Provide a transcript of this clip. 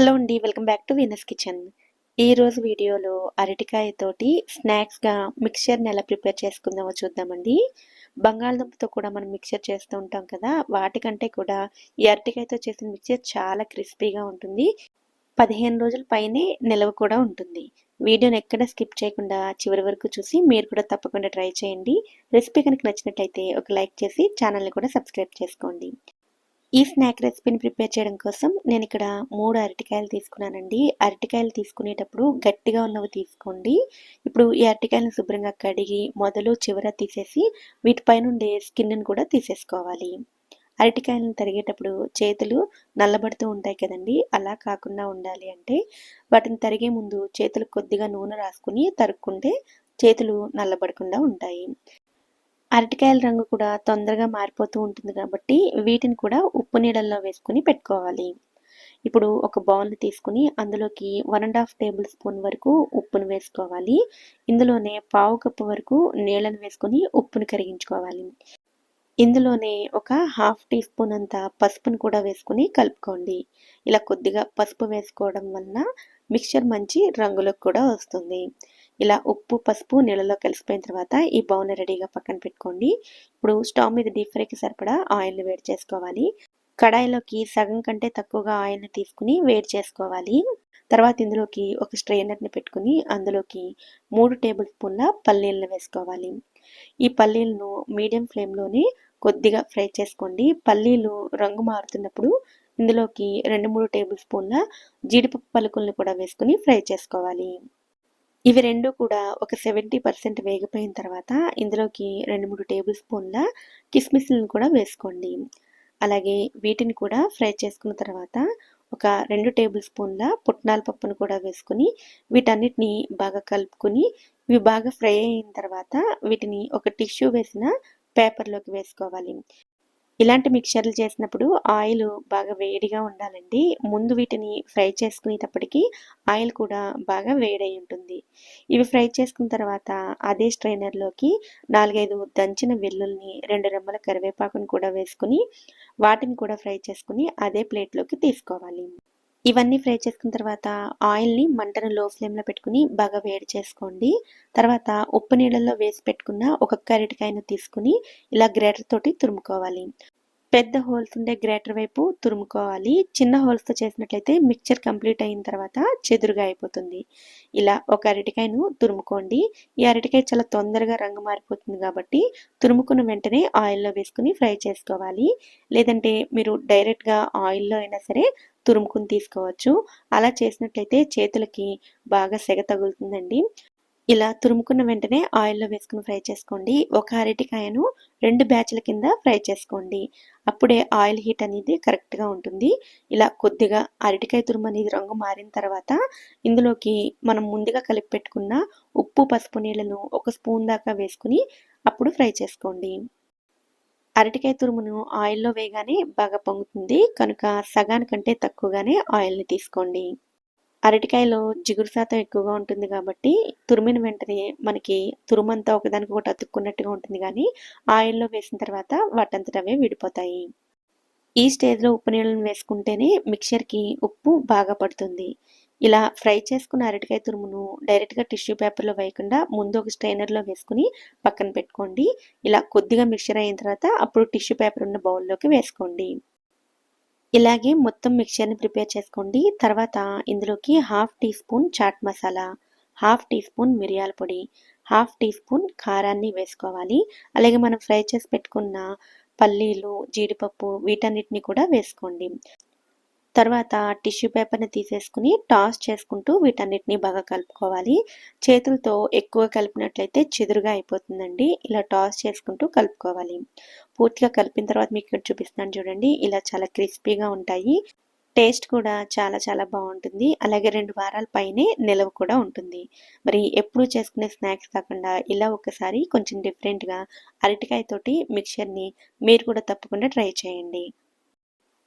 Hello అండి welcome back to Venus kitchen. ఈరోజు వీడియోలో అరటికాయతోటి స్నాక్స్గా మిక్చర్ని ఎలా ప్రిపేర్ చేసుకుందామో చూద్దామండి. బంగాళదుంపతో కూడా మనం మిక్చర్ చేస్తూ ఉంటాం కదా వాటికంటే కూడా ఈ అరటికాయతో చేసిన మిక్చర్ చాలా క్రిస్పీగా ఉంటుంది. పదిహేను రోజుల పైనే నిలవ కూడా ఉంటుంది. వీడియోని ఎక్కడ స్కిప్ చేయకుండా చివరి వరకు చూసి మీరు కూడా తప్పకుండా ట్రై చేయండి. రెసిపీ కనుక నచ్చినట్లయితే ఒక లైక్ చేసి ఛానల్ని కూడా సబ్స్క్రైబ్ చేసుకోండి. ఈ స్నాక్ రెసిపీని ప్రిపేర్ చేయడం కోసం నేను ఇక్కడ మూడు అరటికాయలు తీసుకున్నానండి. అరటికాయలు తీసుకునేటప్పుడు గట్టిగా ఉన్నవి తీసుకోండి. ఇప్పుడు ఈ అరటికాయలను శుభ్రంగా కడిగి మొదలు చివర తీసేసి వీటిపైన ఉండే స్కిన్ను కూడా తీసేసుకోవాలి. అరటికాయలను తరిగేటప్పుడు చేతులు నల్లబడుతూ ఉంటాయి కదండి. అలా కాకుండా ఉండాలి అంటే వాటిని తరిగే ముందు చేతులు కొద్దిగా నూనె రాసుకుని తరుక్కుంటే చేతులు నల్లబడకుండా ఉంటాయి. అరటికాయల రంగు కూడా తొందరగా మారిపోతూ ఉంటుంది కాబట్టి వీటిని కూడా ఉప్పు నీళ్ళల్లో వేసుకుని పెట్టుకోవాలి. ఇప్పుడు ఒక బౌల్ని తీసుకుని అందులోకి one and half tablespoon వరకు ఉప్పును వేసుకోవాలి. ఇందులోనే పావు కప్పు వరకు నీళ్ళను వేసుకుని ఉప్పును కరిగించుకోవాలి. ఇందులోనే ఒక హాఫ్ టీ స్పూన్ అంత పసుపును కూడా వేసుకుని కలుపుకోండి. ఇలా కొద్దిగా పసుపు వేసుకోవడం వలన మిక్చర్ మంచి రంగులకు కూడా వస్తుంది. ఇలా ఉప్పు పసుపు నీళ్ళలో కలిసిపోయిన తర్వాత ఈ బౌల్ని రెడీగా పక్కన పెట్టుకోండి. ఇప్పుడు స్టవ్ మీద డీప్ ఫ్రైకి సరిపడా ఆయిల్ని వేడి చేసుకోవాలి. కడాయిలోకి సగం కంటే తక్కువగా ఆయిల్ని తీసుకుని వేడి చేసుకోవాలి. తర్వాత ఇందులోకి ఒక స్ట్రైనర్ని పెట్టుకుని అందులోకి మూడు టేబుల్ స్పూన్ల పల్లీలను వేసుకోవాలి. ఈ పల్లీలను మీడియం ఫ్లేమ్లోనే కొద్దిగా ఫ్రై చేసుకోండి. పల్లీలు రంగు మారుతున్నప్పుడు ఇందులోకి రెండు మూడు టేబుల్ స్పూన్ల జీడిపప్పు పలుకుల్ని కూడా వేసుకుని ఫ్రై చేసుకోవాలి. ఇవి రెండు కూడా ఒక సెవెంటీ పర్సెంట్ వేగిపోయిన తర్వాత ఇందులోకి రెండు మూడు టేబుల్ స్పూన్ల కిస్మిస్లను కూడా వేసుకోండి. అలాగే వీటిని కూడా ఫ్రై చేసుకున్న తర్వాత ఒక రెండు టేబుల్ స్పూన్ల పుట్నాల పప్పును కూడా వేసుకుని వీటన్నిటిని బాగా కలుపుకొని ఇవి బాగా ఫ్రై అయిన తర్వాత వీటిని ఒక టిష్యూ వేసిన పేపర్లోకి వేసుకోవాలి. ఇలాంటి మిక్చర్లు చేసినప్పుడు ఆయిల్ బాగా వేడిగా ఉండాలండి. ముందు వీటిని ఫ్రై చేసుకునేటప్పటికి ఆయిల్ కూడా బాగా వేడై ఉంటుంది. ఇవి ఫ్రై చేసుకున్న తర్వాత అదే స్ట్రైనర్లోకి నాలుగైదు దంచిన వెల్లుల్ని రెండు రెమ్మల కరివేపాకును కూడా వేసుకుని వాటిని కూడా ఫ్రై చేసుకుని అదే ప్లేట్లోకి తీసుకోవాలి. ఇవన్నీ ఫ్రై చేసుకున్న తర్వాత ఆయిల్ని మంటను లో ఫ్లేమ్లో పెట్టుకుని బాగా వేడి చేసుకోండి. తర్వాత ఉప్పు నీళ్ళల్లో వేసి పెట్టుకున్న ఒక కరిటికాయను తీసుకుని ఇలా గ్రేటర్ తోటి తురుముకోవాలి. పెద్ద హోల్స్ ఉండే గ్రేటర్ వైపు తురుముకోవాలి. చిన్న హోల్స్తో చేసినట్లయితే మిక్చర్ కంప్లీట్ అయిన తర్వాత చెదురుగా అయిపోతుంది. ఇలా ఒక అరటికాయను తురుముకోండి. ఈ అరటికాయ చాలా తొందరగా రంగు మారిపోతుంది కాబట్టి తురుముకున్న వెంటనే ఆయిల్లో వేసుకుని ఫ్రై చేసుకోవాలి. లేదంటే మీరు డైరెక్ట్గా ఆయిల్లో అయినా సరే తురుముకుని తీసుకోవచ్చు. అలా చేసినట్లయితే చేతులకి బాగా సెగ తగులుతుందండి. ఇలా తురుముకున్న వెంటనే ఆయిల్లో వేసుకుని ఫ్రై చేసుకోండి. ఒక అరటికాయను రెండు బ్యాచ్ల కింద ఫ్రై చేసుకోండి. అప్పుడే ఆయిల్ హీట్ అనేది కరెక్ట్గా ఉంటుంది. ఇలా కొద్దిగా అరటికాయ తురుము అనేది రంగు మారిన తర్వాత ఇందులోకి మనం ముందుగా కలిపి పెట్టుకున్న ఉప్పు పసుపు నీళ్ళను ఒక స్పూన్ దాకా వేసుకుని అప్పుడు ఫ్రై చేసుకోండి. అరటికాయ తురుమును ఆయిల్లో వేయగానే బాగా పొంగుతుంది. కనుక సగానికంటే తక్కువగానే ఆయిల్ని తీసుకోండి. అరటికాయలో జిగురు శాతం ఎక్కువగా ఉంటుంది కాబట్టి తురిమిన వెంటనే మనకి తురుమంతా ఒకదానికి ఒకటి అతుక్కున్నట్టుగా ఉంటుంది కానీ ఆయిల్లో వేసిన తర్వాత వాటంతటవే విడిపోతాయి. ఈ స్టేజ్లో ఉప్పు నీళ్ళను వేసుకుంటేనే మిక్చర్కి ఉప్పు బాగా పడుతుంది. ఇలా ఫ్రై చేసుకున్న అరటికాయ తురుమును డైరెక్ట్గా టిష్యూ పేపర్లో వేయకుండా ముందు ఒక స్ట్రైనర్లో వేసుకుని పక్కన పెట్టుకోండి. ఇలా కొద్దిగా మిక్చర్ అయిన తర్వాత అప్పుడు టిష్యూ పేపర్ ఉన్న బౌల్లోకి వేసుకోండి. ఇలాగే మొత్తం మిక్చర్ని ప్రిపేర్ చేసుకోండి. తర్వాత ఇందులోకి half teaspoon chaat masala half teaspoon మిరియాల పొడి హాఫ్ టీ స్పూన్ కారాన్ని వేసుకోవాలి. అలాగే మనం ఫ్రై చేసి పెట్టుకున్న పల్లీలు జీడిపప్పు వీటన్నిటిని కూడా వేసుకోండి. తర్వాత టిష్యూ పేపర్ని తీసేసుకుని టాస్ చేసుకుంటూ వీటన్నిటిని బాగా కలుపుకోవాలి. చేతులతో ఎక్కువ కలిపినట్లయితే చెదురుగా అయిపోతుందండి. ఇలా టాస్ చేసుకుంటూ కలుపుకోవాలి. పూర్తిగా కలిపిన తర్వాత మీకు ఇక్కడ చూపిస్తాను చూడండి. ఇలా చాలా క్రిస్పీగా ఉంటాయి. టేస్ట్ కూడా చాలా చాలా బాగుంటుంది. అలాగే రెండు వారాల పైనే నిలవ కూడా ఉంటుంది. మరి ఎప్పుడు చేసుకునే స్నాక్స్ కాకుండా ఇలా ఒకసారి కొంచెం డిఫరెంట్గా అరటికాయతోటి మిక్చర్ని మీరు కూడా తప్పకుండా ట్రై చేయండి.